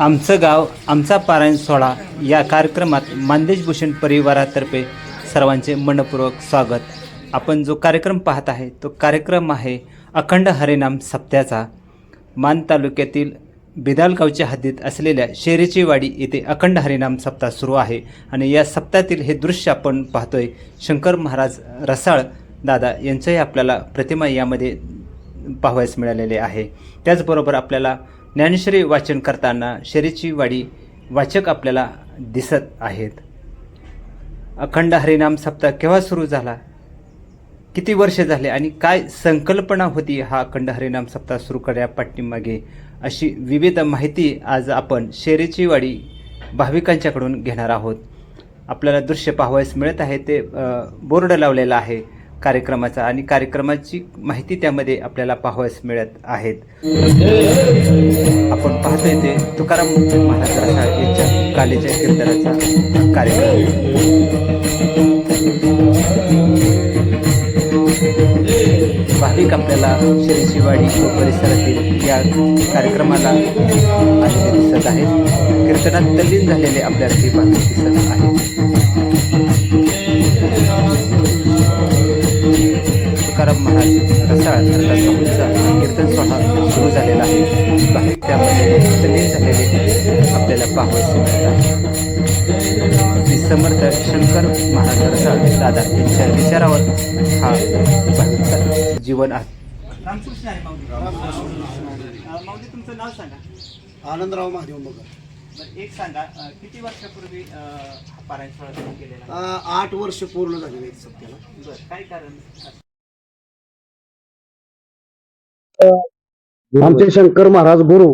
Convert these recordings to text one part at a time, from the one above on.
आमचं गाव आमचा पारायण सोहळा या कार्यक्रमात मांदेशभूषण परिवारातर्फे सर्वांचे मनपूर्वक स्वागत. आपण जो कार्यक्रम पाहत आहे तो कार्यक्रम आहे अखंड हरिनाम सप्त्याचा. मान तालुक्यातील बिदालगावच्या हद्दीत असलेल्या शेरेचीवाडी येथे अखंड हरिनाम सप्ताह सुरू आहे. आणि या सप्ताहातील हे दृश्य आपण पाहतोय शंकर महाराज रसाळ दादा यांचंही आपल्याला प्रतिमा यामध्ये पाहावयास मिळालेले आहे. त्याचबरोबर आपल्याला ज्ञानेश्वरी वाचन करताना शेरीची वाडी वाचक आपल्याला दिसत आहेत. अखंड हरिनाम सप्ताह केव्हा सुरू झाला? किती वर्ष झाले आणि काय संकल्पना होती हा अखंड हरिनाम सप्ताह सुरू करण्या पाठीमागे? अशी विविध माहिती आज आपण शेरीची वाडी भाविकांच्याकडून घेणार आहोत. आपल्याला दृश्य पाहावयास मिळत आहे ते बोर्ड लावलेला आहे. कार्यक्रमाचा आणि कार्यक्रमाची माहिती त्यामध्ये आपल्याला पाहावयास मिळत आहेत. आपण पाहतोय ते तुकाराम महाराज यांच्या कालेच्या कीर्तनाचा कार्यक्रम. भाविक आपल्याला शिवाडी व परिसरातील या कार्यक्रमाला आलेले दिसत आहेत. कीर्तनात तल्लीन झालेले आपल्याला हे भाविक दिसत आहेत. महाराज रसाळ रसाचा कीर्तन सोहळा सुरू झालेला आहे. भाविक त्यामध्ये तल्लीन झालेले आपल्याला पाहावयास मिळत आहे श्री समर्थ शंकर महाराज रसाळ दादा यांच्या विचारावर हा भाविकचा जीवन आहे. रामकृष्ण आहे माऊली. तुमचं नाव सांगा. आनंदराव महादेव बरं एक सांगा किती वर्षापूर्वी हा पारायण सोहळा केलेला? आठ वर्ष पूर्ण सध्याला. बरं काय कारण? आमचे शंकर महाराज गुरु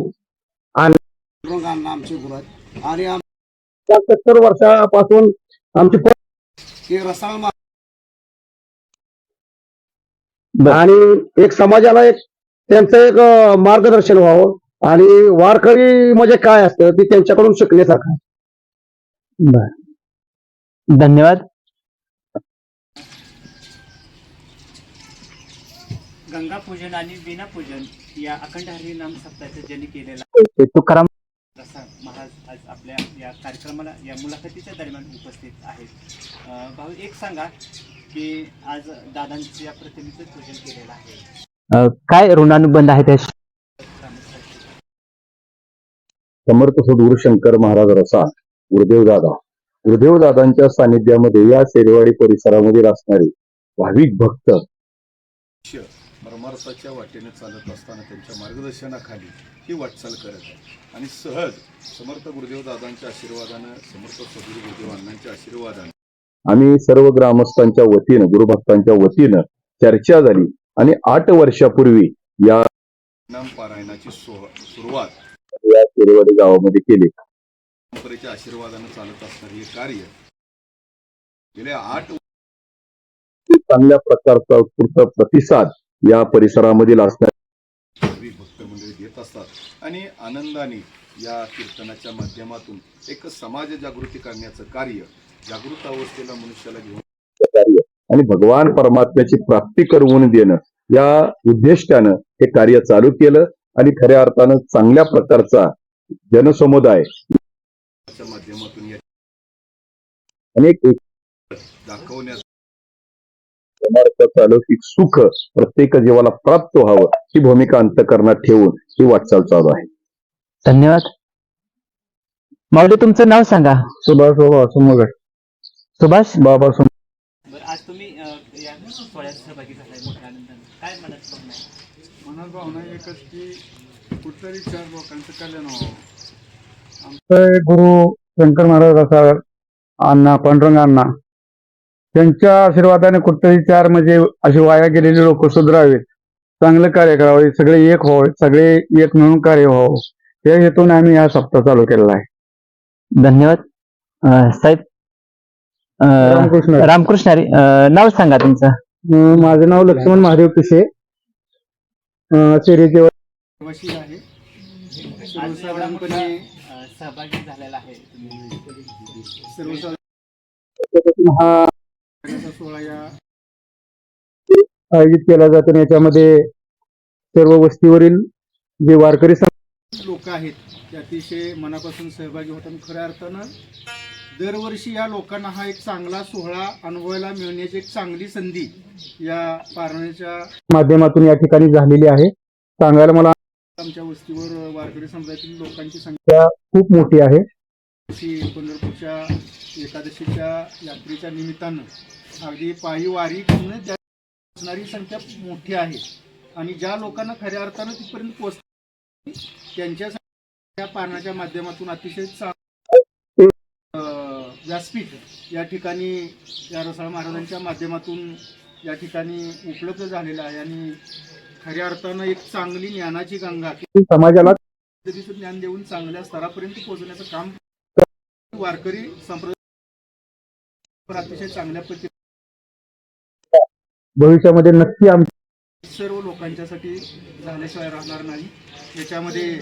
रंगांना आमचे गुरु आहेत. आणि सत्तर वर्षापासून आमची आणि एक समाजाला एक त्यांचं एक मार्गदर्शन व्हावं. आणि वारकरी म्हणजे काय असतं ते त्यांच्याकडून शिकण्यासारखं आहे. धन्यवाद. गंगा पूजन आणि विना पूजन या अखंड हरिनाम सप्ताहाचं ज्यांनी केलेला तुकाराम रसाळ महाराज आज आपल्या या कार्यक्रमाला या मुलाखतीच्या दरम्यान उपस्थित आहेत. अ, भाऊ एक सांगा की आज दादांच्या या प्रतिमेचं पूजन केलेलं आहे. काय ऋणानुबंध आहे त्या समर्थ सद्गुरु शंकर महाराज रसा गुरुदेव दादा. गुरुदेव दादांच्या सानिध्यामध्ये या शेरवाडी परिसरामध्ये असणारे भाविक भक्त परमार्थाच्या वाटेने चालत असताना त्यांच्या मार्गदर्शनाखाली ही वाटचाल करत आहे. आणि सहज समर्थ गुरुदेव दादांच्या आशीर्वादानं समर्थ सद्गुरू गुरुदेव अण्णांच्या आशीर्वादानं आम्ही सर्व ग्रामस्थांच्या वतीनं गुरुभक्तांच्या वतीनं चर्चा झाली. आणि आठ वर्षापूर्वी या नाम पारायणाची सुरुवात या शेरवाडी गावामध्ये केली. परंपरेच्या आशीर्वादानं चालत असणारे हे कार्य गेल्या आठ चांगल्या प्रकारचा उत्स्फूर्त प्रतिसाद या परिसरामधील असणार भक्त मंडळी देत असतात. आणि आनंदाने या कीर्तनाच्या माध्यमातून एक समाज जागृती करण्याचं कार्य जागृत अवस्थेला मनुष्याला घेऊन कार्य आणि भगवान परमात्म्याची प्राप्ती करवून देणं या उद्दिष्टानं हे कार्य चालू केलं आणि खऱ्या अर्थानं चांगल्या प्रकारचा जनसमुदाय माध्यमातून या समर्थाचं अलौकिक सुख प्रत्येक जीवाला प्राप्त व्हावं ही भूमिका अंतकरणात ठेवून ही वाटचाल चालू आहे. धन्यवाद. माऊली तुमचं नाव सांगा. सुभाष बाबा सुमगड सुभाष? बाबा बरं आज तुम्ही अ, या सोहळ्यात सहभागी झालाय मोठ्या आनंदाने. काय मनात भावना एकच की कुठतरी चार लोकांचं कल्याण व्हावं. गुरु शंकर महाराज रसाळ अण्णा पांडुरंग अण्णा त्यांच्या आशीर्वादाने कुठेतरी चार म्हणजे अशी वाया गेलेली लोक सुधरावेत. चांगलं कार्य करावे सगळे एक व्हावे सगळे एक मिळून कार्य व्हावं. या हेतून आम्ही हा सप्ताह चालू केलेला आहे. धन्यवाद. साहेब रामकृष्ण रामकृष्ण हरी अं, नाव सांगा तुमचं. माझं नाव लक्ष्मण महादेव पिसे. सेरेचे वशी आहे. सर्वसाधारणपणे सहभागी झालेला आहे. सर्वसाधारण हा सोहळा या आयोजित केला जातो आणि याच्यामध्ये सर्व वस्तीवरील जे वारकरी लोक आहेत ते अतिशय मनापासून सहभागी होतात. खऱ्या अर्थानं दरवर्षी या लोकांना हा एक चांगला सोहळा अनुभवायला मिळण्याची एक चांगली संधी या पारण्याच्या माध्यमातून या ठिकाणी झालेली आहे. सांगायला मला आमच्या वस्तीवर वारकरी समुदायातील लोकांची संख्या खूप मोठी आहे. पंढरपूरच्या एकादशीच्या यात्रेच्या निमित्तानं. अगदी पायी वारी करून त्या पोचणारी संख्या मोठी आहे. आणि ज्या लोकांना खऱ्या अर्थानं तिथपर्यंत पोहोच त्यांच्यासाठी या पारणाच्या माध्यमातून अतिशय व्यासपीठ या ठिकाणी या रसाळ महाराजांच्या माध्यमातून या ठिकाणी उपलब्ध झालेलं आहे. आणि खऱ्या अर्थानं एक चांगली ज्ञानाची गंगा समाजाला ज्ञान देऊन चांगल्या स्तरापर्यंत पोहोचण्याचं काम वारकरी संप्रदाय अतिशय चांगल्या पद्धतीने भविष्यामध्ये नक्की आम सर्व लोकांच्यासाठी झाल्याशिवाय राहणार नाही. याच्यामध्ये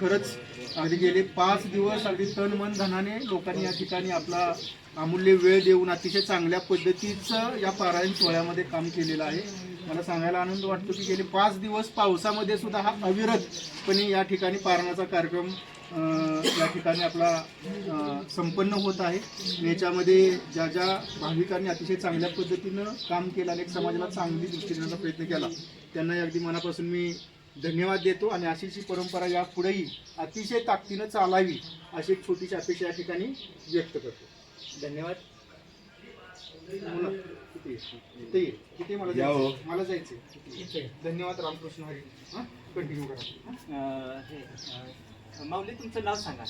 खरंच अगदी गेले पाच दिवस अगदी तन मन धनाने लोकांनी या ठिकाणी आपला अमूल्य वेळ देऊन अतिशय चांगल्या पद्धतीचं या पारायण सोहळ्यामध्ये काम केलेलं आहे. मला सांगायला आनंद वाटतो की गेले पाच दिवस पावसामध्ये सुद्धा हा अविरतपणे या ठिकाणी पारणाचा कार्यक्रम या ठिकाणी आपला संपन्न होत आहे. याच्यामध्ये ज्या ज्या भाविकांनी अतिशय चांगल्या पद्धतीनं काम केलं आणि एक समाजाला चांगली दृष्टी देण्याचा प्रयत्न केला त्यांना अगदी मनापासून मी धन्यवाद देतो आणि अशीच ही परंपरा या पुढेही अतिशय ताकदीनं चालावी अशी एक छोटीशी अपेक्षा या ठिकाणी व्यक्त करतो. धन्यवाद. मुलं, किती मला हो. जायचं मला जायचं धन्यवाद रामकृष्ण हरी. हां? कंटिन्यू करा. हे, माऊली तुमचं नाव सांगा.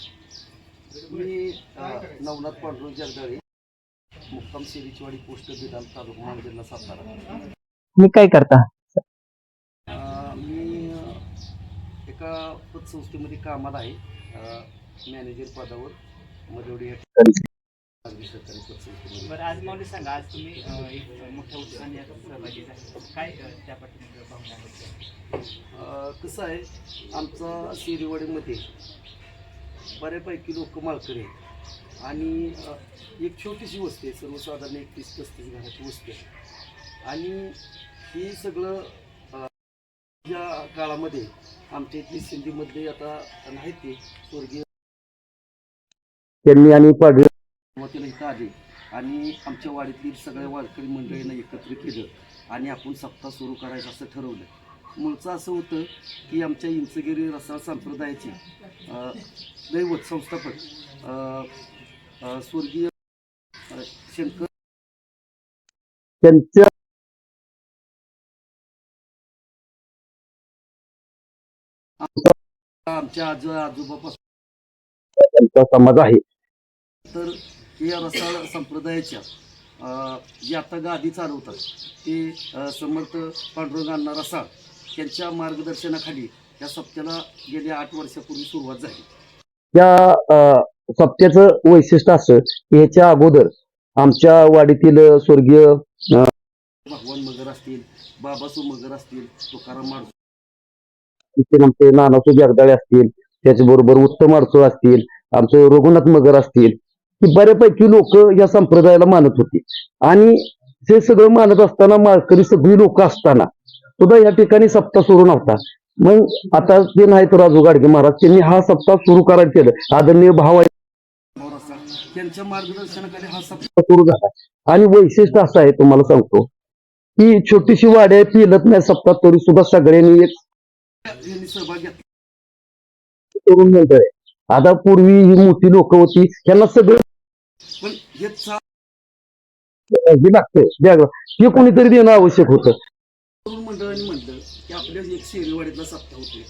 मी नवनाथ पांडुरंग जगदाळे मुक्काम सिरीचवाडी पोस्ट बिदाल तालुका मान जिल्हा सातारा. तुम्ही काय करता? अ, मी अ, एका पतसंस्थेमध्ये कामाला आहे. मॅनेजर पदावर मदेवडी या ठिकाणी बरं आज माऊली सांगा आज तुम्ही अं, एक मोठ्या उत्साहाने यात सहभागी झाले. काय अं, त्या पाठीमागे भावना आहेत? अ, कसं आहे आमचा शिरीवाडीमध्ये बऱ्यापैकी लोक माळकरी आहेत. आणि अ, एक छोटीशी वस्ती आहे सर्वसाधारण एकतीस पस्तीस घराची वस्ती आहे. आणि ही सगळं अ, या काळामध्ये आमच्या इथली सिंधीमध्ये आता नाहीत ते स्वर्गीय त्यांनी आणि सुरुवातीला इथं आले आणि आमच्या वाडीतली सगळ्या वारकरी मंडळींना एकत्र केलं आणि आपण सप्ताह सुरू करायचं असं ठरवलं. मूळचं असं होतं की आमच्या इंचगिरी रसाळ संप्रदायाचे अ, दैवत संस्थापक स्वर्गीय शंकर त्यांच्या आमच्या आजो आजोबापासून त्यांचा समाज आहे. तर या रसाळ संप्रदायाच्या अ, जे आता गादी चालवतात ते समर्थ पांडुरंग अण्णा रसाळ यांच्या मार्गदर्शनाखाली या सप्त्याला गेल्या आठ वर्षापूर्वी सुरुवात झाली. अ, सप्त्याचं वैशिष्ट्य असं की ह्याच्या अगोदर आमच्या वाडीतील स्वर्गीय भगवान मगर असतील बाबासू मगर असतील तुकाराम माडसू आमचे नानासू जगदाळे असतील त्याचबरोबर उत्तम अडसूळ असतील आमचे रघुनाथ मगर असतील ही बऱ्यापैकी लोक या संप्रदायाला मानत होती. आणि हे सगळं मानत असताना माळकरी सगळी लोक असताना सुद्धा या ठिकाणी सप्ताह सुरू नव्हता. मग आता ते नाहीत राजू गाडगे महाराज त्यांनी हा सप्ताह सुरू करायला केलं. आदरणीय भाव मार्गदर्शनाखाली हा सप्ताह सुरू झाला. आणि वैशिष्ट्य असं आहे तुम्हाला सांगतो की छोटीशी वाडी आहे पिलत नाही सप्ताह तरी सुद्धा सगळ्यांनी एक सहभाग घेतला. आहे आता पूर्वी ही मोठी लोक होती यांना सगळं हे लागतंय द्यायला. हे कोणीतरी देणं आवश्यक होतं. मंडळांनी म्हटलं की आपल्या एक शेरीवाडीतला सप्ताह होतोय.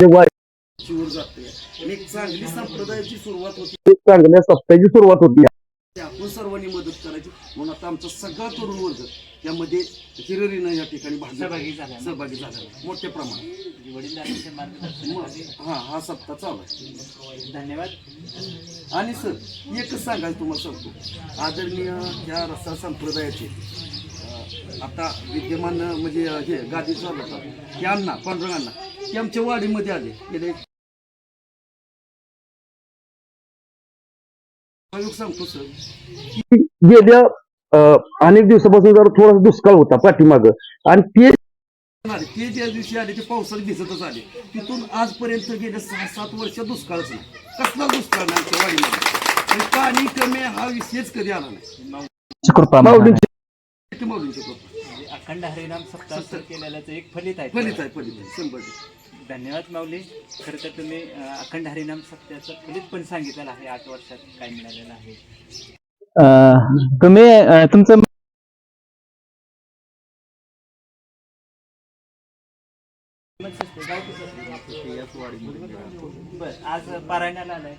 ते वाडी आपल्यावर जातोय. आणि एक चांगली संप्रदायाची सुरुवात होती. एक चांगल्या सप्ताहाची सुरुवात होती. आपण सर्वांनी मदत करायची. म्हणून आता आमचा सगळा तरुण वर्ग यामध्ये हिरिरीनं या ठिकाणी भाग. सहभागी झाला. सहभागी झाला मोठ्या प्रमाणात. वडीलधाऱ्यांच्या मार्गदर्शनाखाली मग हा हा सप्ताह चालू आहे. धन्यवाद. आणि सर एकच सांगायचं तुम्हाला सांगतो. आदरणीय ह्या रस्ता संप्रदायाचे अं, आता विद्यमान अं, म्हणजे अं, हे गादी चालवतात हे अण्णा पांडुरंग अण्णा ते आमच्या वाडीमध्ये आले. गेले सांगतो सर. गेल्या अनेक दिवसापासून जरा थोडासा दुष्काळ होता पाठीमाग. आणि ते ते ज्या दिवशी आले ते पावसात भिजतच आले. तिथून आजपर्यंत गेले सहा सात वर्ष दुष्काळच नाही. कसला दुष्काळ नाही पाणी कमी हा विषयच कधी आला नाही. कृपा ते माऊलींची कृपा. अखंड हरिनाम सप्ताह सुरू केलेल्याचं एक फलित आहे. फलित आहे फलित आहे. शंभर धन्यवाद माऊली. खरं तर तुम्ही अखंड हरिनाम सप्त्याचं फलित पण सांगितलेलं आहे. आठ वर्षात काय मिळालेलं आहे. तुम्ही अं, तुमचं बरं आज पारायणाला आलाय.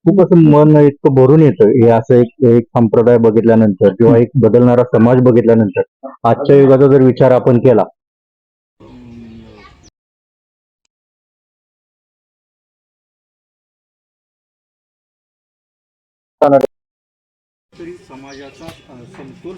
खूप असं मन इतकं भरून येतं. हे असं एक एक संप्रदाय बघितल्यानंतर किंवा एक बदलणारा समाज बघितल्यानंतर आजच्या युगाचा जर विचार आपण केला समाजाचा समतोल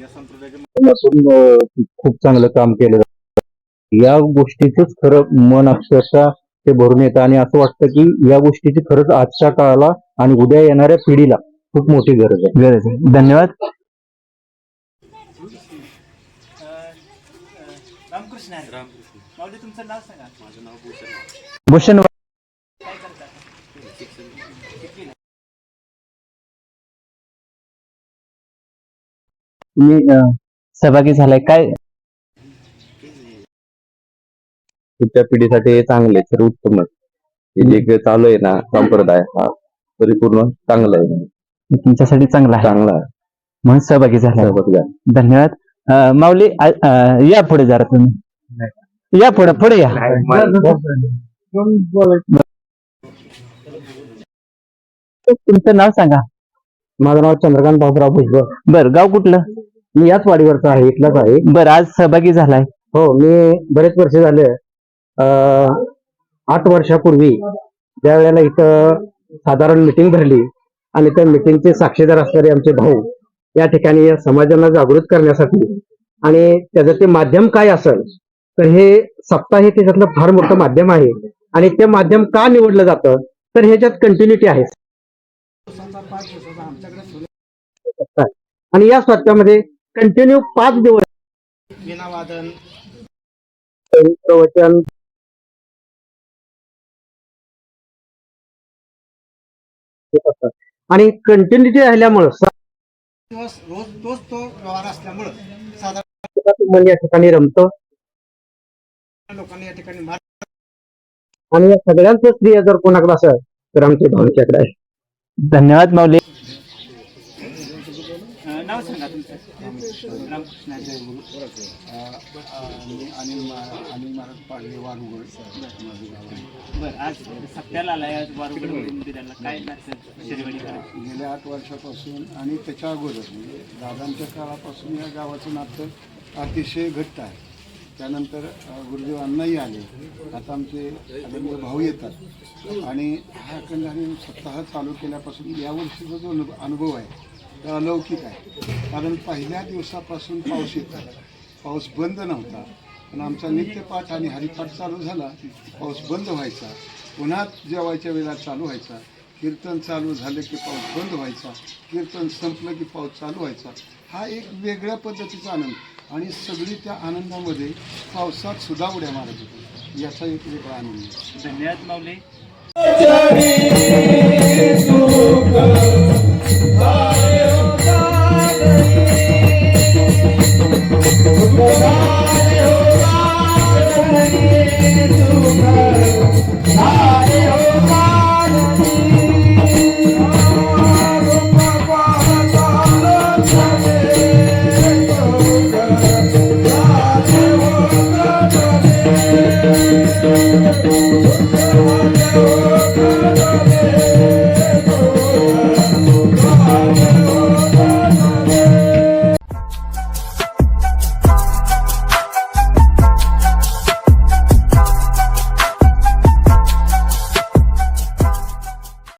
या संप्रदायाच्या खूप चांगलं काम केलं जातं या गोष्टीचंच खरं मन अक्षरशः ते भरून येतं आणि असं वाटतं की या गोष्टीची खरंच आजच्या काळाला आणि उद्या येणाऱ्या पिढीला खूप मोठी गरज आहे. गरज आहे. धन्यवाद. रामकृष्ण आहे. रामकृष्ण. तुमचं नाव सांगा. माझं नाव भूषण काय तुम्ही सहभागी झालाय. काय? पुढच्या पिढीसाठी हे चांगले तर उत्तमच हे जे काही चालू आहे ना संप्रदाय हा परिपूर्ण चांगला आहे. तुमच्यासाठी चांगला आहे. चांगला आहे. म्हणून सहभागी झालाय. सहभागी आहे. धन्यवाद. अं, माऊली अं, या पुढे जरा तुम्ही. या पुढे पुढे या. तुमचं नाव सांगा. माझं नाव चंद्रकांत बाबुराव भुजबळ बर गाव कुठलं? मी याच वाडीवरचा आहे इथलाच आहे. बर आज सहभागी झालाय. हो मी बरेच वर्ष झाले अं, आठ वर्षापूर्वी ज्या वेळेला इथं साधारण मिटिंग भरली आणि त्या मिटिंगचे साक्षीदार असणारे आमचे भाऊ या ठिकाणी या समाजाला जागृत करण्यासाठी आणि त्याचं ते माध्यम काय असेल तर हे सप्ताह हे त्याच्यातलं फार मोठं माध्यम आहे. आणि ते माध्यम का निवडलं जातं तर ह्याच्यात कंटिन्युटी आहे. आणि या सप्त्यामध्ये कंटिन्यू पाच दिवस. विनावादन. प्रवचन. आणि कंटिन्युटी राहिल्यामुळं दिवस रोज तोच तो व्यवहार असल्यामुळं साधारण मन या ठिकाणी रमतं. लोकांनी या ठिकाणी आणि या सगळ्यांचं स्त्रिया जर कोणाकडे असेल तर आमच्या भावनेच्याकडे आहे. धन्यवाद माऊली. सांगा तुमचं. रामकृष्ण आहे. आणि आणि महाराज पाडले वारुगड. बरं आज सप्त्याला आलाय आज वारुगड मंदिराला. काय गेल्या आठ वर्षापासून आणि त्याच्या अगोदर म्हणजे दादांच्या काळापासून या गावाचं नातं अतिशय घट्ट आहे. त्यानंतर गुरुदेव अण्णाही आले. आता आमचे अगंद भाऊ येतात. आणि हा अखंडाने सप्ताह चालू केल्यापासून यावर्षीचा जो अनु अनुभव आहे अलौकिक आहे. कारण पहिल्या दिवसापासून पाऊस येत आहे पाऊस बंद नव्हता. पण आमचा नित्यपाठ आणि हरिपाठ चालू झाला. पाऊस बंद व्हायचा. पुन्हा जेवायच्या वेळेला चालू व्हायचा. कीर्तन चालू झालं की पाऊस बंद व्हायचा. कीर्तन संपलं की पाऊस चालू व्हायचा. हा एक वेगळ्या पद्धतीचा आनंद. आणि सगळी त्या आनंदामध्ये पावसात सुद्धा उड्या मारत होती. याचा एक वेगळा आनंद. आहे. धन्यवाद माऊली.